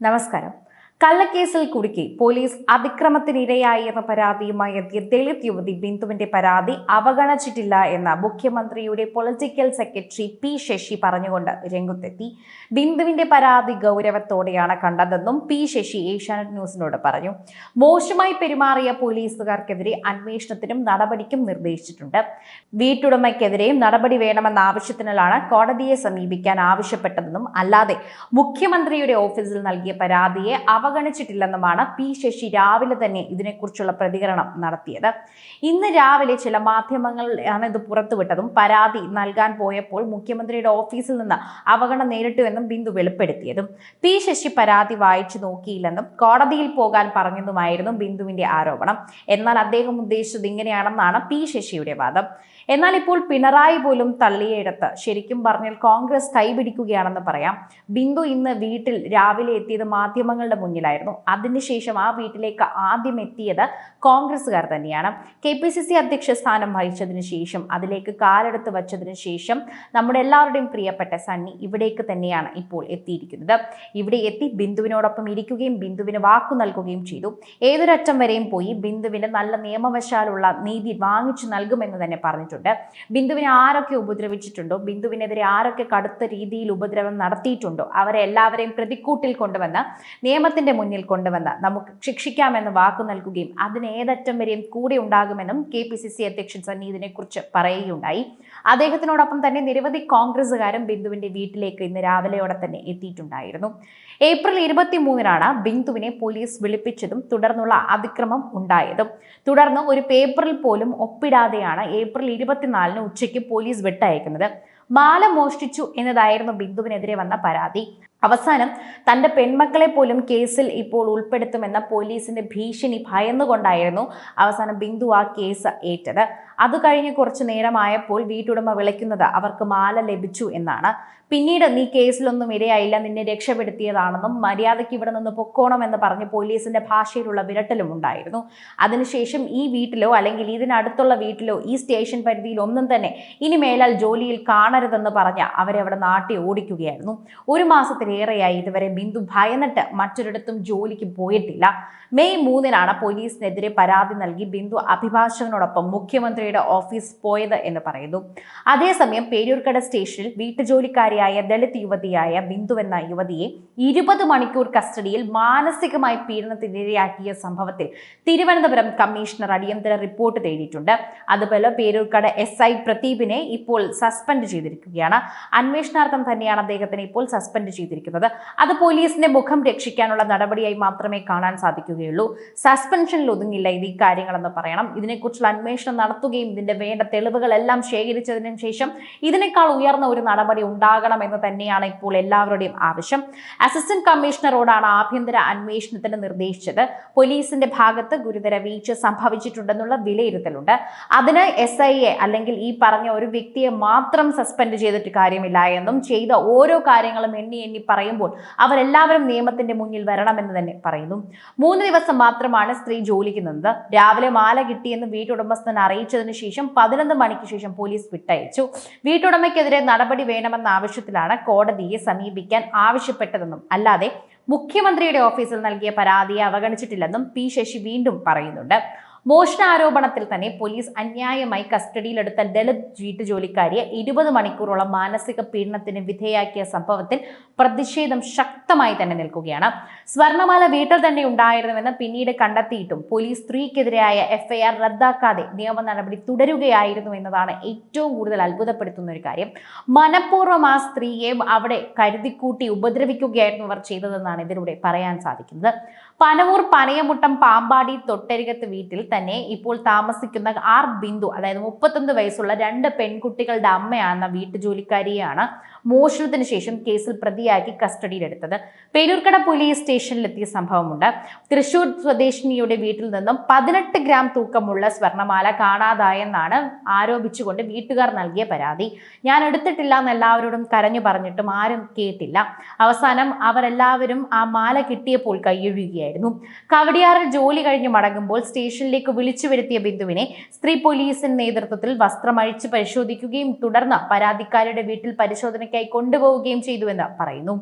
നമസ്കാരം കള്ളക്കേസിൽ കുടുക്കി പോലീസ് അതിക്രമത്തിനിരയായി എന്ന പരാതിയുമായി എത്തിയ ദളിത് യുവതി ബിന്ദുവിന്റെ പരാതി അവഗണിച്ചിട്ടില്ല എന്ന് മുഖ്യമന്ത്രിയുടെ പൊളിറ്റിക്കൽ സെക്രട്ടറി പി ശശി പറഞ്ഞുകൊണ്ട് രംഗത്തെത്തി. ബിന്ദുവിന്റെ പരാതി ഗൗരവത്തോടെയാണ് കണ്ടതെന്നും പി ശശി ഏഷ്യാനെറ്റ് ന്യൂസിനോട് പറഞ്ഞു. മോശമായി പെരുമാറിയ പോലീസുകാർക്കെതിരെ അന്വേഷണത്തിനും നടപടിക്കും നിർദ്ദേശിച്ചിട്ടുണ്ട്. വീട്ടുടമയ്ക്കെതിരെയും നടപടി വേണമെന്ന ആവശ്യത്തിനാണ് കോടതിയെ സമീപിക്കാൻ ആവശ്യപ്പെട്ടതെന്നും അല്ലാതെ മുഖ്യമന്ത്രിയുടെ ഓഫീസിൽ നൽകിയ പരാതിയെ അവഗണിച്ചിട്ടില്ലെന്നുമാണ് പി ശശി രാവിലെ തന്നെ ഇതിനെക്കുറിച്ചുള്ള പ്രതികരണം നടത്തിയത്. ഇന്ന് രാവിലെ ചില മാധ്യമങ്ങളാണ് ഇത് പുറത്തുവിട്ടതും പരാതി നൽകാൻ പോയപ്പോൾ മുഖ്യമന്ത്രിയുടെ ഓഫീസിൽ നിന്ന് അവഗണന നേരിട്ടുവെന്നും ബിന്ദു വെളിപ്പെടുത്തിയതും. പി ശശി പരാതി വായിച്ചു നോക്കിയില്ലെന്നും കോടതിയിൽ പോകാൻ പറഞ്ഞതുമായിരുന്നു ബിന്ദുവിന്റെ ആരോപണം. എന്നാൽ അദ്ദേഹം ഉദ്ദേശിച്ചത് ഇങ്ങനെയാണെന്നാണ് പി ശശിയുടെ വാദം. എന്നാൽ ഇപ്പോൾ പിണറായി പോലും തള്ളിയെടുത്ത് ശരിക്കും പറഞ്ഞാൽ കോൺഗ്രസ് കൈപിടിക്കുകയാണെന്ന് പറയാം. ബിന്ദു ഇന്ന് വീട്ടിൽ രാവിലെ എത്തിയത് മാധ്യമങ്ങളുടെ മുന്നിലായിരുന്നു അതിനുശേഷം ആ വീട്ടിലേക്ക് ആദ്യം എത്തിയത് കോൺഗ്രസ്സുകാർ തന്നെയാണ്. കെ പി സി സി അധ്യക്ഷ സ്ഥാനം വഹിച്ചതിന് ശേഷം അതിലേക്ക് കാലെടുത്ത് വച്ചതിന് ശേഷം നമ്മുടെ എല്ലാവരുടെയും പ്രിയപ്പെട്ട സണ്ണി ഇവിടേക്ക് തന്നെയാണ് ഇപ്പോൾ എത്തിയിരിക്കുന്നത്. ഇവിടെ എത്തി ബിന്ദുവിനോടൊപ്പം ഇരിക്കുകയും ബിന്ദുവിന് വാക്കു നൽകുകയും ചെയ്തു. ഏതൊരറ്റം വരെയും പോയി ബിന്ദുവിന് നല്ല നിയമവശാലുള്ള നീതി വാങ്ങിച്ചു നൽകുമെന്ന് തന്നെ പറഞ്ഞിട്ടുണ്ട്. ബിന്ദുവിനെ ആരൊക്കെ ഉപദ്രവിച്ചിട്ടുണ്ടോ ബിന്ദുവിനെതിരെ ആരൊക്കെ കടുത്ത രീതിയിൽ ഉപദ്രവം നടത്തിയിട്ടുണ്ടോ അവരെ എല്ലാവരെയും പ്രതിക്കൂട്ടിൽ കൊണ്ടുവന്ന് നിയമത്തിന്റെ മുന്നിൽ കൊണ്ടുവന്ന് നമുക്ക് ശിക്ഷിക്കാമെന്ന് വാക്കു നൽകുകയും അതിന് ഏതറ്റം വരെയും കൂടെ ഉണ്ടാകുമെന്നും കെ പി സി സി അധ്യക്ഷൻ സണ്ണി ഇതിനെക്കുറിച്ച് പറയുകയുണ്ടായി. അദ്ദേഹത്തിനോടൊപ്പം തന്നെ നിരവധി കോൺഗ്രസുകാരും ബിന്ദുവിന്റെ വീട്ടിലേക്ക് ഇന്ന് രാവിലെയോടെ തന്നെ എത്തിയിട്ടുണ്ടായിരുന്നു. ഏപ്രിൽ ഇരുപത്തി മൂന്നിനാണ് ബിന്ദുവിനെ പോലീസ് വിളിപ്പിച്ചതും തുടർന്നുള്ള അതിക്രമം ഉണ്ടായതും. തുടർന്ന് ഒരു പേപ്പറിൽ പോലും ഒപ്പിടാതെയാണ് ഏപ്രിൽ ഇരുപത്തിനാലിന് ഉച്ചയ്ക്ക് പോലീസ് വിട്ടയക്കുന്നത്. മാല മോഷ്ടിച്ചു എന്നതായിരുന്നു ബിന്ദുവിനെതിരെ വന്ന പരാതി. അവസാനം തന്റെ പെൺമക്കളെ പോലും കേസിൽ ഇപ്പോൾ ഉൾപ്പെടുത്തുമെന്ന പോലീസിന്റെ ഭീഷണി ഭയന്നുകൊണ്ടായിരുന്നു അവസാനം ബിന്ദു ആ കേസ് ഏറ്റത്. അത് കഴിഞ്ഞ് കുറച്ചു നേരമായപ്പോൾ വീട്ടുടമ വിളിക്കുന്നത് അവർക്ക് മാല ലഭിച്ചു എന്നാണ്. പിന്നീട് നീ കേസിലൊന്നും ഇരയായില്ല നിന്നെ രക്ഷപ്പെടുത്തിയതാണെന്നും മര്യാദയ്ക്ക് ഇവിടെ നിന്ന് പൊക്കോണമെന്ന് പറഞ്ഞ് പോലീസിന്റെ ഭാഷയിലുള്ള വിരട്ടലും ഉണ്ടായിരുന്നു. അതിനുശേഷം ഈ വീട്ടിലോ അല്ലെങ്കിൽ ഇതിനടുത്തുള്ള വീട്ടിലോ ഈ സ്റ്റേഷൻ പരിധിയിൽ ഒന്നും തന്നെ ഇനി മേലാൽ ജോലിയിൽ കാണരുതെന്ന് പറഞ്ഞ് അവരെ അവിടെ നാട്ടി ഓടിക്കുകയായിരുന്നു. ഒരു മാസത്തിലേറെയായി ഇതുവരെ ബിന്ദു ഭയന്നിട്ട് മറ്റൊരിടത്തും ജോലിക്ക് പോയിട്ടില്ല. മെയ് മൂന്നിനാണ് പോലീസിനെതിരെ പരാതി നൽകി ബിന്ദു അഭിഭാഷകനോടൊപ്പം മുഖ്യമന്ത്രിയുടെ ഓഫീസ് പോയത് എന്ന് പറയുന്നു. അതേസമയം പേരൂർക്കട സ്റ്റേഷനിൽ വീട്ടുജോലിക്കാരിയായ ദളിത് യുവതിയായ ബിന്ദു എന്ന യുവതിയെ ഇരുപത് മണിക്കൂർ കസ്റ്റഡിയിൽ മാനസികമായി പീഡനത്തിനിരയാക്കിയ സംഭവത്തിൽ തിരുവനന്തപുരം കമ്മീഷണർ അടിയന്തര റിപ്പോർട്ട് തേടിയിട്ടുണ്ട്. അതുപോലെ പേരൂർക്കട എസ് ഐ പ്രദീപിനെ ഇപ്പോൾ സസ്പെൻഡ് ചെയ്തിരിക്കുകയാണ്. അന്വേഷണാർത്ഥം തന്നെയാണ് അദ്ദേഹത്തിനെ ഇപ്പോൾ സസ്പെൻഡ് ചെയ്തിരിക്കുന്നത്. അത് പോലീസിന്റെ മുഖം രക്ഷിക്കാനുള്ള നടപടിയായി മാത്രമേ കാണാൻ സാധിക്കുകയുള്ളൂ. സസ്പെൻഷനിൽ ഒതുങ്ങില്ല ഇത് ഈ കാര്യങ്ങളെന്ന് പറയണം. ഇതിനെക്കുറിച്ചുള്ള അന്വേഷണം നടത്തുകയും ഇതിന്റെ വേണ്ട തെളിവുകളെല്ലാം ശേഖരിച്ചതിന് ശേഷം ഇതിനേക്കാൾ ഉയർന്ന ഒരു നടപടി ഉണ്ടാകണം എന്ന് തന്നെയാണ് ഇപ്പോൾ എല്ലാവരുടെയും ആവശ്യം. അസിസ്റ്റന്റ് കമ്മീഷണറോടാണ് ആഭ്യന്തര അന്വേഷണത്തിന് നിർദ്ദേശിച്ചത്. പോലീസിന്റെ ഭാഗത്ത് ഗുരുതര വീഴ്ച സംഭവിച്ചിട്ടുണ്ടെന്നുള്ള വിലയിരുത്തലുണ്ട്. അതിന് എസ് ഐ എ അല്ലെങ്കിൽ ഈ പറഞ്ഞ ഒരു വ്യക്തിയെ മാത്രം സസ്പെൻഡ് ചെയ്തിട്ട് കാര്യമില്ല എന്നും ചെയ്ത ഓരോ കാര്യങ്ങളും എണ്ണി എണ്ണി പറയുമ്പോൾ അവരെല്ലാവരും നിയമത്തിന്റെ മുന്നിൽ വരണമെന്ന് തന്നെ പറയുന്നു. മൂന്ന് ദിവസം മാത്രമാണ് സ്ത്രീ ജോലിക്ക് നിന്നത്. രാവിലെ മാല കിട്ടിയെന്ന് വീട്ടുടമസ്ഥൻ അറിയിച്ചതിന് ശേഷം പതിനൊന്ന് മണിക്ക് ശേഷം പോലീസ് വിട്ടയച്ചു. വീട്ടുടമയ്ക്കെതിരെ നടപടി വേണമെന്ന ആവശ്യത്തിലാണ് കോടതിയെ സമീപിക്കാൻ ആവശ്യപ്പെട്ടതെന്നും അല്ലാതെ മുഖ്യമന്ത്രിയുടെ ഓഫീസിൽ നൽകിയ പരാതിയെ അവഗണിച്ചിട്ടില്ലെന്നും പി ശശി വീണ്ടും പറയുന്നുണ്ട്. മോഷണാരോപണത്തിൽ തന്നെ പോലീസ് അന്യായമായി കസ്റ്റഡിയിലെടുത്ത ദളിത് വീട്ടുജോലിക്കാരിയെ ഇരുപത് മണിക്കൂറോളം മാനസിക പീഡനത്തിന് വിധേയാക്കിയ സംഭവത്തിൽ പ്രതിഷേധം ശക്തമായി തന്നെ നിൽക്കുകയാണ്. സ്വർണമാല വീട്ടിൽ തന്നെ ഉണ്ടായിരുന്നുവെന്ന് പിന്നീട് കണ്ടെത്തിയിട്ടും പോലീസ് സ്ത്രീക്കെതിരായ എഫ്ഐആർ റദ്ദാക്കാതെ നിയമ നടപടി തുടരുകയായിരുന്നു എന്നതാണ് ഏറ്റവും കൂടുതൽ അത്ഭുതപ്പെടുത്തുന്ന ഒരു കാര്യം. മനഃപൂർവം ആ സ്ത്രീയെ അവിടെ കരുതിക്കൂട്ടി ഉപദ്രവിക്കുകയായിരുന്നു അവർ ചെയ്തതെന്നാണ് ഇതിലൂടെ പറയാൻ സാധിക്കുന്നത്. പനവൂർ പനയമുട്ടം പാമ്പാടി തൊട്ടരികത്ത് വീട്ടിൽ തന്നെ ഇപ്പോൾ താമസിക്കുന്ന ആർ ബിന്ദു അതായത് മുപ്പത്തൊന്ന് വയസ്സുള്ള രണ്ട് പെൺകുട്ടികളുടെ അമ്മയാണെന്ന വീട്ടുജോലിക്കാരിയാണ് മോഷണത്തിന് ശേഷം കേസിൽ പ്രതിയാക്കി കസ്റ്റഡിയിലെടുത്തത്. പേരൂർക്കട പോലീസ് സ്റ്റേഷനിലെത്തിയ സംഭവമുണ്ട്. തൃശൂർ സ്വദേശിനിയുടെ വീട്ടിൽ നിന്നും പതിനെട്ട് ഗ്രാം തൂക്കമുള്ള സ്വർണമാല കാണാതായെന്നാണ് ആരോപിച്ചുകൊണ്ട് വീട്ടുകാർ നൽകിയ പരാതി. ഞാൻ എടുത്തിട്ടില്ല എന്ന് എല്ലാവരോടും കരഞ്ഞു പറഞ്ഞിട്ടും ആരും കേട്ടില്ല. അവസാനം അവരെല്ലാവരും ആ മാല കിട്ടിയപ്പോൾ കൈയൊഴുകുകയായിരുന്നു കവടിയാറിൽ ജോലി കഴിഞ്ഞ് മടങ്ങുമ്പോൾ സ്റ്റേഷനിലേക്ക് വിളിച്ചു വരുത്തിയ ബിന്ദുവിനെ സ്ത്രീ പോലീസിന്റെ നേതൃത്വത്തിൽ വസ്ത്രമഴിച്ച് പരിശോധിക്കുകയും തുടർന്ന് പരാതിക്കാരുടെ വീട്ടിൽ പരിശോധനയ്ക്കായി കൊണ്ടുപോവുകയും ചെയ്തുവെന്ന് പറയുന്നു.